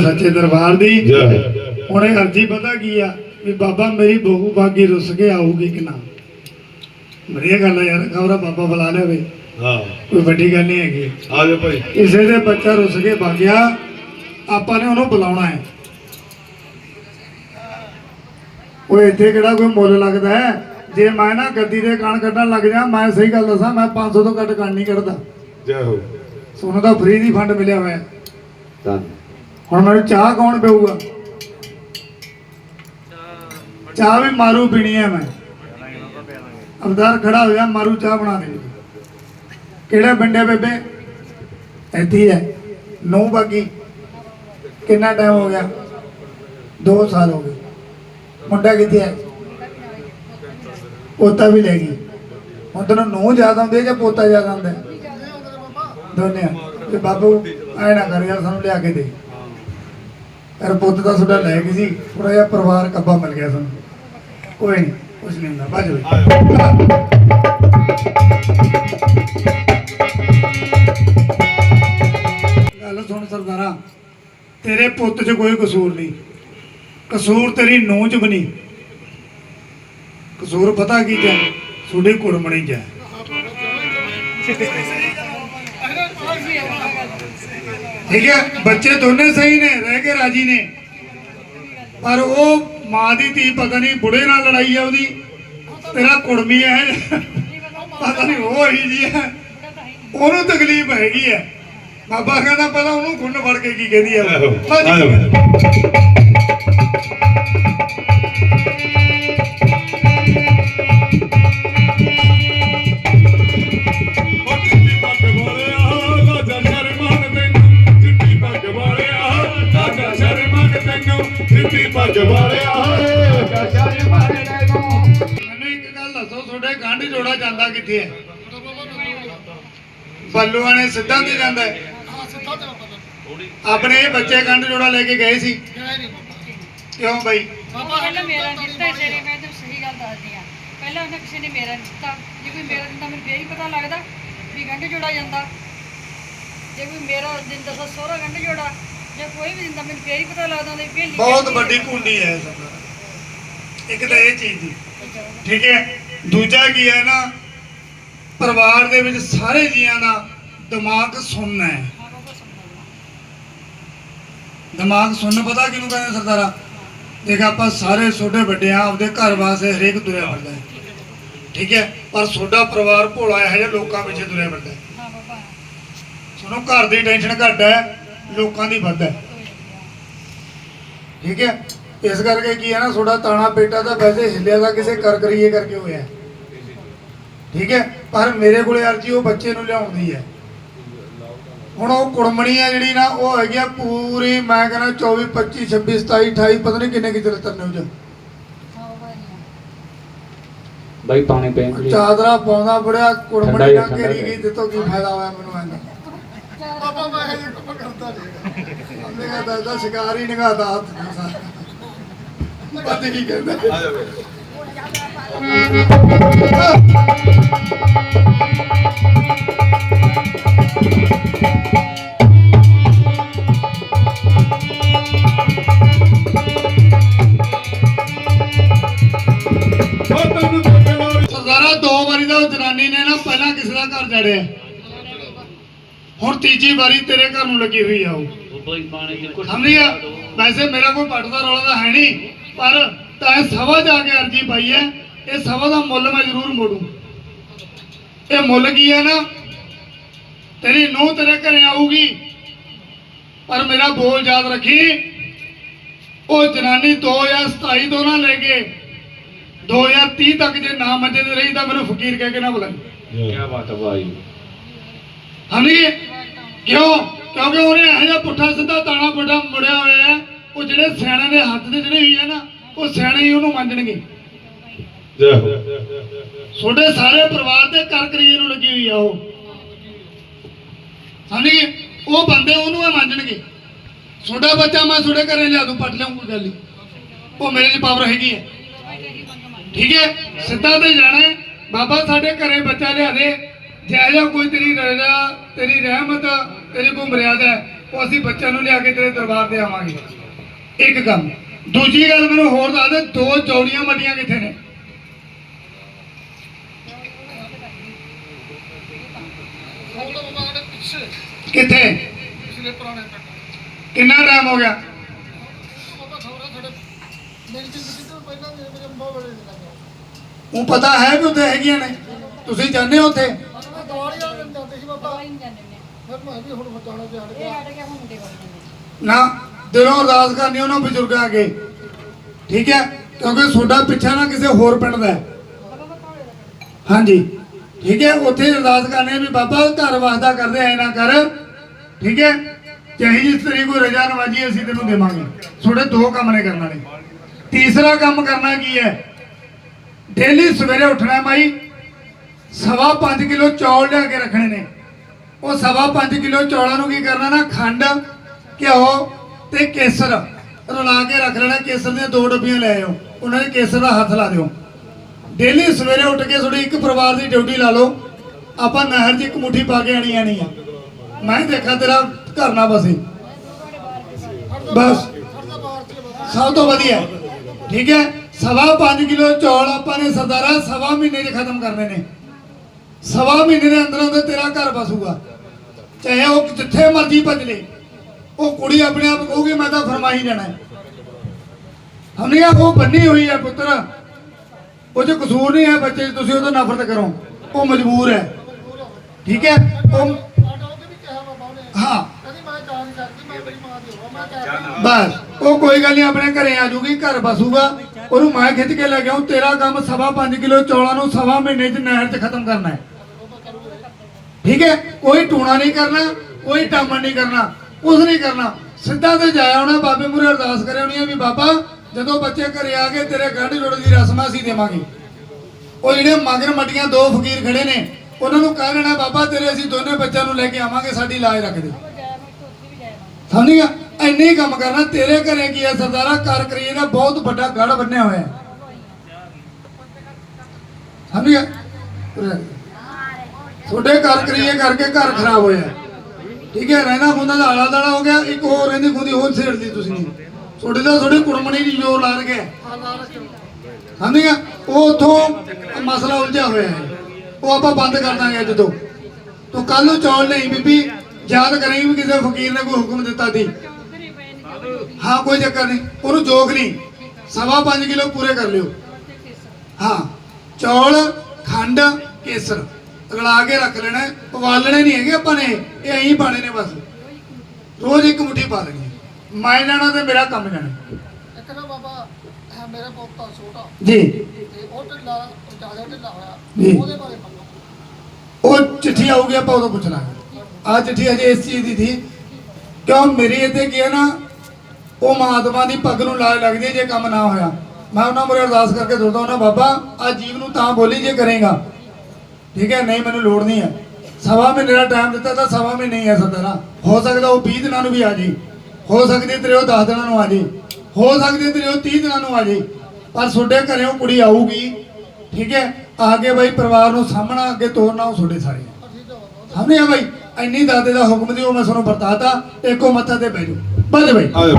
ਸੱਚੇ ਦਰਬਾਰ ਦੀ। ਜੈ ਹੁਣੇ ਅਰਜੀ ਪਤਾ ਕੀ ਆ ਵੀ ਬਾਬਾ ਮੇਰੀ ਬਹੂ ਬਾਗੀ ਰੁੱਸ ਕੇ ਆਊਗੀ ਕਿ ਨਾ? ਵਧੀਆ ਗੱਲ ਆ ਯਾਰ ਖਬਰਾ ਬਾਬਾ ਬੁਲਾ ਲਿਆਵੇ ਹਾਂ। ਕੋਈ ਵੱਡੀ ਗੱਲ ਨਹੀਂ ਹੈਗੀ। ਆ ਜਾ ਭਾਈ। ਕਿਸੇ ਦੇ ਬੱਚਾ ਰੁੱਸ ਕੇ ਭਾਗਿਆ ਆਪਾਂ ਨੇ ਉਹਨੂੰ ਬੁਲਾਉਣਾ ਹੈ। ਉਹ ਇੱਥੇ ਕਿਹੜਾ ਕੋਈ ਮੁੱਲ ਲੱਗਦਾ ਹੈ? ਜੇ ਮੈਂ ਨਾ ਗੱਦੀ ਦੇ ਕਣ ਕੱਢਣ ਲੱਗ ਜਾ ਮੈਂ ਸਹੀ ਗੱਲ ਦੱਸਾਂ ਮੈਂ 500 ਤੋਂ ਘੱਟ ਕਣ ਨਹੀਂ ਕੱਢਦਾ। ਜੈ ਹੋ ਸੋਨੂੰ ਦਾ ਫ੍ਰੀ ਦੀ ਫੰਡ ਮਿਲਿਆ ਹੋਇਆ। ਹੈ। ਹੁਣ ਮੈਨੂੰ ਚਾਹ ਕੌਣ ਪੀਊਗਾ? ਚਾਹ ਵੀ ਮਾਰੂ ਪੀਣੀ ਹੈ ਮੈਂ। ਅਵਤਾਰ ਖੜਾ ਹੋਇਆ ਮਾਰੂ ਚਾਹ ਬਣਾ ਦੇ। ਕਿਹੜਾ ਪਿੰਡ ਹੈ ਬੇਬੇ? ਇੱਥੇ ਹੈ ਨੌ ਬਾਕੀ ਕਿੰਨਾ ਟਾਈਮ ਹੋ ਗਿਆ? 2 ਸਾਲ ਹੋ ਗਏ। ਮੁੰਡਾ ਕਿੱਥੇ ਹੈ? ਪੋਤਾ ਵੀ ਲੈ ਗਈ। ਹੁਣ ਤੈਨੂੰ ਨੌ ਜ਼ਿਆਦਾ ਆਉਂਦੇ ਜਾਂ ਪੋਤਾ ਜ਼ਿਆਦਾ ਆਉਂਦਾ ਦੋਨੇ ਆ। ਤੇ ਬਾਬੂ, ਐ ਨਾ ਕਰ ਯਾਰ, ਸਾਨੂੰ ਲਿਆ ਕੇ ਦੇ। ਯਾਰ ਦਾ ਤੁਹਾਡਾ ਲੈ ਗਈ ਸੀ ਥੋੜਾ ਜਿਹਾ ਪਰਿਵਾਰ ਕੱਬਾ ਮਿਲ ਗਿਆ ਸਾਨੂੰ। ਕੋਈ ਨਹੀਂ, ਕੁਛ ਨਹੀਂ ਹੁੰਦਾ, ਭੱਜ ਗੱਲ ਸੁਣ ਸਰਦਾਰਾ, ਤੇਰੇ ਪੁੱਤ 'ਚ ਕੋਈ ਕਸੂਰ ਨਹੀਂ। ਕਸੂਰ ਤੇਰੀ ਨੂੰਹ 'ਚ ਬਣੀ ਕਸੂਰ ਪਤਾ ਕੀ ਜਾਂ ਤੁਹਾਡੀ ਕੁੜਮਣੀ 'ਚ ਹੈ ਠੀਕ ਹੈ ਬੱਚੇ ਦੋਨੇ ਸਹੀ ਨੇ ਰਹਿ ਕੇ ਰਾਜੀ ਨੇ। ਪਰ ਉਹ ਮਾਂ ਦੀ ਧੀ ਪਤਾ ਨਹੀਂ ਬੁੜੇ ਨਾਲ ਲੜਾਈ ਹੈ ਉਹਦੀ। ਤੇਰਾ ਕੁੜਮੀ ਹੈ। ਪਤਾ ਨਹੀਂ ਉਹ ਹੀ ਜੀ ਹੈ। ਉਹਨੂੰ ਤਕਲੀਫ ਹੈਗੀ ਹੈ। ਬਾਬਾ ਕਹਿੰਦਾ ਪਤਾ ਉਹਨੂੰ ਖੁੰਨ ਫੜ ਕੇ ਕੀ ਕਹਿੰਦੀ ਹੈ ਮੈਨੂੰ ਇੱਕ ਗੱਲ ਦੱਸੋ ਤੁਹਾਡੇ ਗੰਢ ਜੋੜਾ ਜਾਂਦਾ ਕਿੱਥੇ ਹੈ? ਬੱਲੂ ਵਾਲੇ ਸਿੱਧਾ ਤੇ ਜਾਂਦਾ ਹੈ? ਆਪਣੇ ਇਹ ਬੱਚੇ ਗੰਢ ਜੋੜਾ ਲੈ ਕੇ ਗਏ ਸੀ? ਕਿਉਂ ਬਾਈ? ਬਾਬਾ ਪਹਿਲਾਂ ਮੇਰਾ ਨਹੀਂ ਦਿੱਤਾ ਤੇਰੇ ਮੈਂ ਤੈਨੂੰ ਸਹੀ ਗੱਲ ਦੱਸਦੀ ਆ ਪਹਿਲਾਂ ਉਹਨਾਂ ਕਿਸੇ ਨੇ ਮੇਰਾ ਦਿੱਤਾ। ਜੇ ਕੋਈ ਮੇਰਾ ਦਿੰਦਾ ਮੈਨੂੰ ਫੇਰ ਹੀ ਪਤਾ ਲੱਗਦਾ ਵੀ ਗੰਢ ਜੋੜਾ ਜਾਂਦਾ। ਜੇ ਕੋਈ ਮੇਰਾ ਦਿੰਦਾ ਸਹੁਰਾ ਗੰਢ ਜੋੜਾ। ਜੇ ਕੋਈ ਵੀ ਦਿੰਦਾ ਮੈਨੂੰ ਫੇਰ ਹੀ ਪਤਾ ਲੱਗਦਾ ਹੁੰਦਾ ਵੀ ਭੇਲੀ ਬਹੁਤ ਵੱਡੀ। ਕੁੰਡੀ ਹੈ ਸਭ ਇੱਕ ਤਾਂ ਇਹ ਚੀਜ਼ ਦੀ। ਠੀਕ ਹੈ? ਦੂਜਾ ਕੀ ਹੈ ਨਾ ਪਰਿਵਾਰ ਦੇ ਵਿੱਚ ਸਾਰੇ ਜੀਆਂ ਦਾ ਦਿਮਾਗ ਸੁਣਨਾ ਹੈ। ਹਾਂ ਬਾਬਾ ਸੁਣਦਾ ਦਿਮਾਗ ਸੁਣਨ ਪਤਾ ਕਿਹਨੂੰ ਕਹਿੰਦੇ ਸਰਦਾਰਾ? ਦੇਖ ਆਪਾਂ ਸਾਰੇ ਛੋਟੇ ਵੱਡੇ ਆ ਆਪਦੇ ਘਰ ਵਾਸਤੇ ਹਰੇਕ ਤੁਰਿਆ ਫਿਰਦਾ ਹੈ। ਠੀਕ ਹੈ? ਪਰ ਤੁਹਾਡਾ ਪਰਿਵਾਰ ਭੋਲਾ ਇਹੋ ਜਿਹੇ ਲੋਕਾਂ ਵਿੱਚ ਤੁਰਿਆ ਫਿਰਦਾ ਹੈ। ਹਾਂ ਬਾਬਾ। ਸੁਣੋ ਘਰ ਦੀ ਟੈਨਸ਼ਨ ਘੱਟ ਹੈ। ਲੋਕਾਂ ਦੀ ਵੱਧ ਹੈ। ਠੀਕ ਹੈ? ਇਸ ਕਰਕੇ ਕੀ ਹੈ ਨਾ ਤੁਹਾਡਾ ਤਾਣਾ ਪੇਟਾ ਤਾਂ ਵੈਸੇ ਹਿੱਲਿਆ ਦਾ ਕਿਸੇ ਕਰ ਕਰੀਏ ਕਰਕੇ ਹੋਇਆ। ਠੀਕ ਹੈ? ਪਰ ਮੇਰੇ ਕੋਲੇ ਅਰਜੀ ਉਹ ਬੱਚੇ ਨੂੰ ਲਿਆਉਂਦੀ ਹੈ। ਹੁਣ ਉਹ ਕੁੜਮਣੀ ਆ ਜਿਹੜੀ ਨਾ ਉਹ ਹੈਗੀ ਆ ਪੂਰੀ ਮੈਂ ਕਹਿੰਦਾ 24 25 26 27 28 ਪਤਾ ਨਹੀਂ ਕਿੰਨੇ ਕਿਤੇ ਤਰਨੇ ਹੋ ਜਾ ਬਾਈ ਪਾਣੀ ਲਈ। ਚਾਦਰਾ ਪਾਉਂਦਾ ਬੜਿਆ ਕੁੜਮਣੀ ਨਾਲ ਘੇਰੀ। ਗਈ ਦਿੱਤੋਂ ਕੀ ਫਾਇਦਾ ਹੋਇਆ ਮੈਨੂੰ ਐਂਦਾ ਪਾਪਾ ਮੈਂ ਇਹ ਕੰਮ ਕਰਦਾ ਨਹੀਂ ਉਹਨੇ ਕਹਿੰਦਾ ਇਹਦਾ ਸ਼ਿਕਾਰ ਹੀ ਹੱਥ ਨੂੰ ਪਤਾ ਕੀ ਕਹਿੰਦਾ। ਆ ਦੋ ਵਾਰੀ ਦਾ ਉਹ ਜਨਾਨੀ ਨੇ ਨਾ ਪਹਿਲਾਂ ਕਿਸੇ ਦਾ ਘਰ ਜੜਿਆ ਹੁਣ ਤੀਜੀ ਵਾਰੀ ਤੇਰੇ ਘਰ ਨੂੰ ਲੱਗੀ ਹੋਈ ਆ ਉਹ। ਬਾਈ ਪਾਣੀ ਦੀ ਕੁਛ ਸਮਝੀ ਆ? ਵੈਸੇ ਮੇਰਾ ਕੋਈ ਪੱਟ ਦਾ ਰੌਲਾ ਤਾਂ ਹੈ ਨਹੀਂ ਪਰ ਤਾਂ ਸਭਾ ਜਾ ਕੇ ਅਰਜੀ ਪਾਈ ਹੈ ਇਹ ਸਭਾ ਦਾ ਮੁੱਲ ਮੈਂ ਜ਼ਰੂਰ ਮੋੜੂ। ਇਹ ਮੁੱਲ ਕੀ ਹੈ ਨਾ? ਤੇਰੀ ਨੂੰਹ ਤੇਰੇ ਘਰੇ ਆਊਗੀ ਪਰ ਮੇਰਾ ਬੋਲ ਯਾਦ ਰੱਖੀ ਉਹ ਜਨਾਨੀ 2027 ਤੋਂ ਨਾ ਲੈ ਕੇ 2030 ਤੱਕ ਜੇ ਨਾ ਮੰਜੇ ਤੇ ਰਹੀ ਤਾਂ ਮੈਨੂੰ ਫਕੀਰ ਕਹਿ ਕੇ ਨਾ ਬੁਲਾਈ। ਕੀ ਬਾਤ ਹੈ ਬਾਈ ਹਾਂਜੀ ਕਿਉਂ? ਕਿਉਂਕਿ ਉਹਨੇ ਇਹੋ ਜਿਹਾ ਪੁੱਠਾ ਸਿੱਧਾ ਤਾਣਾ ਪੁੱਠਾ ਮੁੜਿਆ ਹੋਇਆ ਹੈ। ਉਹ ਜਿਹੜੇ ਸਿਆਣਿਆਂ ਦੇ ਹੱਥ ਦੇ ਜਿਹੜੇ ਹੋਈ ਹੈ ਨਾ, ਉਹ ਸਿਆਣੇ ਹੀ ਉਹਨੂੰ ਮੰਨਣਗੇ। ਤੁਹਾਡੇ ਸਾਰੇ ਪਰਿਵਾਰ ਦੇ ਕਰ ਕਰੀਏ ਨੂੰ ਲੱਗੀ ਹੋਈ ਆ ਉਹ। ਸਮਝ ਉਹ ਬੰਦੇ ਉਹਨੂੰ ਹੀ ਮੰਨਣਗੇ। ਤੁਹਾਡਾ ਬੱਚਾ ਮੈਂ ਤੁਹਾਡੇ ਘਰੇ ਲਿਆ ਦੂੰ, ਪੱਟ ਲਿਆਉਂ ਕੋਈ ਗੱਲ ਨਹੀਂ ਉਹ ਮੇਰੇ 'ਚ ਪਾਵਰ ਹੈਗੀ ਹੈ। ਠੀਕ ਹੈ? ਸਿੱਧਾ ਤੇ ਜਾਣਾ ਬਾਬਾ ਸਾਡੇ ਘਰੇ ਬੱਚਾ ਲਿਆ ਦੇ। ਜੇ ਜਾ ਕੋਈ ਤੇਰੀ ਰਜ਼ਾ ਤੇਰੀ ਰਹਿਮਤ ਤੇਰੀ ਕੋਈ ਮਰਿਆਦਾ ਉਹ ਅਸੀਂ ਬੱਚਿਆਂ ਨੂੰ ਲਿਆ ਕੇ ਤੇਰੇ ਦਰਬਾਰ ਤੇ ਆਵਾਂਗੇ। ਇੱਕ ਕੰਮ ਦੂਜੀ ਗੱਲ ਮੈਨੂੰ ਹੋਰ ਦੱਸ ਦੇ ਦੋ ਚੌੜੀਆਂ ਮੱਡੀਆਂ ਕਿੱਥੇ ਨੇ? ਕਿੱਥੇ? ਕਿੰਨਾ ਟਾਈਮ ਹੋ ਗਿਆ? ਉਹ ਪਤਾ ਹੈ ਵੀ ਉੱਥੇ ਹੈਗੀਆਂ ਨੇ। ਤੁਸੀਂ ਜਾਣਦੇ ਹੋ ਉੱਥੇ? ਦਵਾਈ ਨਹੀਂ ਜਾਂਦੇ ਨੇ ਇਹ ਹਟ ਗਿਆ ਹੁਣ ਮੁੰਡੇ ਕੋਲ ਜਾਂਦੇ ਨਾ। ਦਿਲੋਂ ਅਰਦਾਸ ਕਰਨੀ ਉਹਨਾਂ ਬਜ਼ੁਰਗਾਂ ਅੱਗੇ। ਠੀਕ ਹੈ? ਕਿਉਂਕਿ ਤੁਹਾਡਾ ਪਿੱਛਾ ਨਾ ਕਿਸੇ ਹੋਰ ਪਿੰਡ ਦਾ ਹੈ। ਹਾਂਜੀ। ਠੀਕ ਹੈ? ਉੱਥੇ ਅਰਦਾਸ ਕਰਨੀ ਹੈ ਵੀ ਬਾਬਾ ਘਰ ਵਾਸਦਾ ਕਰਦੇ ਐ ਨਾ ਕਰ। ਠੀਕ ਹੈ? ਚਾਹੇ ਜਿਸ ਤਰੀ ਕੋਈ ਰਜਾ ਨਵਾਜੀ ਅਸੀਂ ਤੈਨੂੰ ਦੇਵਾਂਗੇ। ਤੁਹਾਡੇ ਦੋ ਕੰਮ ਨੇ ਕਰਨਾ ਨੇ ਤੀਸਰਾ ਕੰਮ ਕਰਨਾ ਕੀ ਹੈ? ਡੇਲੀ ਸਵੇਰੇ ਉੱਠਣਾ ਹੈ ਮਾਈ। ਸਵਾ 5 ਕਿਲੋ ਚੌਲ ਲਿਆ ਕੇ ਰੱਖਣੇ ਨੇ। ਉਹ ਸਵਾ 5 ਕਿਲੋ ਚੌਲਾਂ ਨੂੰ ਕੀ ਕਰਨਾ ਨਾ, ਖੰਡ, ਘਿਓ ਤੇ ਕੇਸਰ। ਰਲਾ ਕੇ ਰੱਖ ਲੈਣਾ, ਕੇਸਰ ਦੀਆਂ ਦੋ ਡੱਬੀਆਂ ਲੈ ਆਓ ਉਹਨਾਂ ਦੇ ਕੇਸਰ ਦਾ ਹੱਥ ਲਾ ਦਿਓ। ਡੇਲੀ ਸਵੇਰੇ ਉੱਠ ਕੇ ਤੁਹਾਡੀ ਇੱਕ ਪਰਿਵਾਰ ਦੀ ਡਿਊਟੀ ਲਾ ਲਓ। ਆਪਾਂ ਨਹਿਰ 'ਚ ਇੱਕ ਮੁੱਠੀ ਪਾ ਕੇ ਆਣੀ ਆਣੀ ਆ। ਮੈਂ ਦੇਖਾਂ ਤੇਰਾ ਘਰ ਨਾ ਬਸੇ। ਬਸ। ਸਭ ਤੋਂ ਵਧੀਆ। ਠੀਕ ਹੈ? ਸਵਾ 5 ਕਿਲੋ ਚੌਲ ਆਪਾਂ ਨੇ ਸਰਦਾਰਾ, ਸਵਾ ਮਹੀਨੇ 'ਚ ਖਤਮ ਕਰਨੇ ਨੇ। ਸਵਾ ਮਹੀਨੇ ਦੇ ਅੰਦਰ ਅੰਦਰ ਤੇਰਾ ਘਰ ਬਸੂਗਾ ਚਾਹੇ ਉਹ ਜਿੱਥੇ ਮਰਜ਼ੀ ਭੱਜ ਲੇ। ਉਹ ਕੁੜੀ ਆਪਣੇ ਆਪ ਕਹੂਗੀ, ਮੈਂ ਤਾਂ ਫਰਮਾਈ ਜਾਣਾ ਹੈ। ਹਮਨੀਆ ਉਹ ਬੰਨੀ ਹੋਈ ਹੈ ਪੁੱਤਰ। ਉਹ ਚ ਕਸੂਰ ਨਹੀਂ ਹੈ ਬੱਚੇ 'ਚ, ਤੁਸੀਂ ਉਹਦਾ ਨਫ਼ਰਤ ਕਰੋ। ਉਹ ਮਜਬੂਰ ਹੈ। ਠੀਕ ਹੈ? ਉਹ ਹਾਂ। ਬਸ। ਉਹ ਕੋਈ ਗੱਲ ਨਹੀਂ, ਆਪਣੇ ਘਰੇ ਆ ਜੂਗੀ, ਘਰ ਬਸੂਗਾ ਉਹਨੂੰ ਮੈਂ ਖਿੱਚ ਕੇ ਲੈ ਗਿਆ ਤੇਰਾ ਕੰਮ ਸਵਾ 5 ਕਿਲੋ ਚੌਲਾਂ ਨੂੰ ਸਵਾ ਮਹੀਨੇ 'ਚ ਨਹਿਰ 'ਚ ਖਤਮ ਕਰਨਾ ਹੈ। ਠੀਕ ਹੈ? ਕੋਈ ਟੂਣਾ ਨਹੀਂ ਕਰਨਾ, ਕੋਈ ਟਾਮਣ ਨਹੀਂ ਕਰਨਾ ਕੁਝ ਨਹੀਂ ਕਰਨਾ। ਸਿੱਧਾ ਤੇ ਜਾਇਆ ਹੋਣਾ, ਬਾਬੇ ਮੂਰੇ ਅਰਦਾਸ ਕਰੇ ਹੋਣੀ ਆ ਵੀ ਬਾਬਾ, ਜਦੋਂ ਬੱਚੇ ਘਰੇ ਆ ਕੇ ਤੇਰੇ ਗੰਢ ਜੋੜ ਦੀ ਰਸਮਾਂ ਅਸੀਂ ਦੇਵਾਂਗੇ। ਉਹ ਜਿਹੜੇ ਮਗਰ ਮੱਡੀਆਂ ਦੋ ਫਕੀਰ ਖੜੇ ਨੇ, ਉਹਨਾਂ ਨੂੰ ਕਹਿ ਲੈਣਾ ਬਾਬਾ, ਤੇਰੇ ਅਸੀਂ ਦੋਨੇ ਬੱਚਿਆਂ ਨੂੰ ਲੈ ਕੇ ਆਵਾਂਗੇ, ਸਾਡੀ ਲਾਜ ਰੱਖ ਦੇ। ਸਮਝ ਗਿਆ? ਇੰਨੇ ਕੰਮ ਕਰਨਾ, ਤੇਰੇ ਘਰੇ ਕੀ ਹੈ ਸਰਦਾਰਾ? ਕਰ ਕਰੀਏ ਦਾ ਬਹੁਤ ਵੱਡਾ ਗੜ ਬੰਨਿਆ ਹੋਇਆ। ਸਮਝ ਗਿਆ? ਤੁਹਾਡੇ ਘਰ ਕਰੀਏ ਕਰਕੇ ਘਰ ਖਰਾਬ ਹੋਇਆ। ਠੀਕ ਹੈ, ਰਹਿਣਾ ਖੁੰਦਾ ਦਾ ਆਲਾ ਦਾਲਾ ਹੋ ਗਿਆ, ਇੱਕ ਹੋਰ ਰਹਿੰਦੀ ਖੁੰਦੀ ਹੋਰ ਛੇੜਦੀ ਤੁਸੀਂ। ਤੁਹਾਡੇ ਦਾ ਤੁਹਾਡੀ ਕੁੜਮਣੀ ਦੀ ਜੋਰ ਲਾ ਰਗੇ ਸਮਝ ਉਹ ਉਥੋਂ ਮਸਲਾ ਉਲਝਿਆ ਹੋਇਆ ਹੈ। ਉਹ ਆਪਾਂ ਬੰਦ ਕਰ ਦਾਂਗੇ ਅੱਜ ਤੋਂ। ਤੂੰ ਕੱਲ ਨੂੰ ਚੌਲ ਨਹੀਂ, ਬੀਬੀ, ਯਾਦ ਕਰੀ ਵੀ ਕਿਸੇ ਫਕੀਰ ਨੇ ਕੋਈ ਹੁਕਮ ਦਿੱਤਾ ਸੀ। ਹਾਂ, ਕੋਈ ਚੱਕਰ ਨਹੀਂ। ਉਹਨੂੰ ਜੋਗ ਨਹੀਂ। ਸਵਾ 5 ਕਿਲੋ ਪੂਰੇ ਕਰ ਲਿਓ। ਹਾਂ, ਚੌਲ, ਖੰਡ, ਕੇਸਰ। ਰਲਾ ਕੇ ਰੱਖ ਲੈਣਾ। ਉਬਾਲਣੇ ਨਹੀਂ ਹੈਗੇ ਆਪਾਂ ਨੇ। ਇਹ ਐਂ ਪਾਣੇ ਨੇ ਬਸ। ਰੋਜ਼ ਇੱਕ ਮੁੱਠੀ ਪਾ ਹੈ। ਮੈਂ ਜਾਣਾ ਤੇ ਮੇਰਾ ਕੰਮ ਜਾਣਾ ਇੱਕ ਨਾ ਬਾਬਾ ਮੇਰਾ ਪੋਤਾ ਛੋਟਾ। ਜੀ। ਤੇ ਉਹ ਢਿੱਲਾ ਜ਼ਿਆਦਾ ਢਿੱਲਾ ਹੋਇਆ। ਜੀ। ਉਹਦੇ ਬਾਰੇ ਮੰਗੋ ਉਹ ਚਿੱਠੀ ਆਊਗੀ ਆਪਾਂ ਉਦੋਂ ਪੁੱਛ ਲਾਂਗੇ। ਆ ਚਿੱਠੀ ਅਜੇ ਇਸ ਚੀਜ਼ ਦੀ ਸੀ। ਕਿਉਂ? ਮੇਰੀ ਇੱਥੇ ਕੀ ਹੈ ਨਾ ਉਹ ਮਹਾਤਮਾ ਦੀ ਪੱਗ ਨੂੰ ਲਾਜ ਲੱਗਦੀ ਜੇ ਕੰਮ ਨਾ ਹੋਇਆ। ਮੈਂ ਉਹਨਾਂ ਮੁਰੇ ਅਰਦਾਸ ਕਰਕੇ ਦੁਰਦਾ ਉਹਨਾਂ ਬਾਬਾ ਆ ਜੀਵ ਨੂੰ ਤਾਂ ਬੋਲੀ ਜੇ ਕਰੇਗਾ। ਠੀਕ ਹੈ, ਨਹੀਂ ਮੈਨੂੰ ਲੋੜ ਨਹੀਂ ਹੈ। ਸਵਾ ਮਹੀਨੇ ਦਾ ਟਾਈਮ ਦਿੱਤਾ ਤਾਂ ਸਵਾ ਮਹੀਨੇ ਹੀ ਹੈ ਸਦਾਰਾ ਹੋ ਸਕਦਾ ਉਹ 20 ਦਿਨਾਂ ਨੂੰ ਵੀ ਆ ਜੇ ਹੋ ਸਕਦੀ ਤੇਰੇ ਉਹ 10 ਦਿਨਾਂ ਨੂੰ ਆ ਜੇ ਹੋ ਸਕਦੀ ਤੇਰੇ ਉਹ 30 ਦਿਨਾਂ ਨੂੰ ਆ ਜੇ ਪਰ ਤੁਹਾਡੇ ਘਰੇ ਉਹ ਕੁੜੀ ਆਊਗੀ, ਠੀਕ ਹੈ, ਆ ਕੇ ਬਾਈ ਪਰਿਵਾਰ ਨੂੰ ਸਾਹਮਣਾ ਅੱਗੇ ਤੋਰਨਾ ਉਹ ਤੁਹਾਡੇ ਸਾਰੇ ਸਾਹਮਣੇ ਆ ਬਈ, ਇੰਨੀ ਦਾਦੇ ਦਾ ਹੁਕਮ ਦੀ ਉਹ ਮੈਂ ਤੁਹਾਨੂੰ ਵਰਤਾਤਾ, ਇੱਕੋ ਮੱਥਾ ਤੇ ਬਹਿ ਜਾਓ। ਬੱਜ ਬਾਈ। ਆਇਓ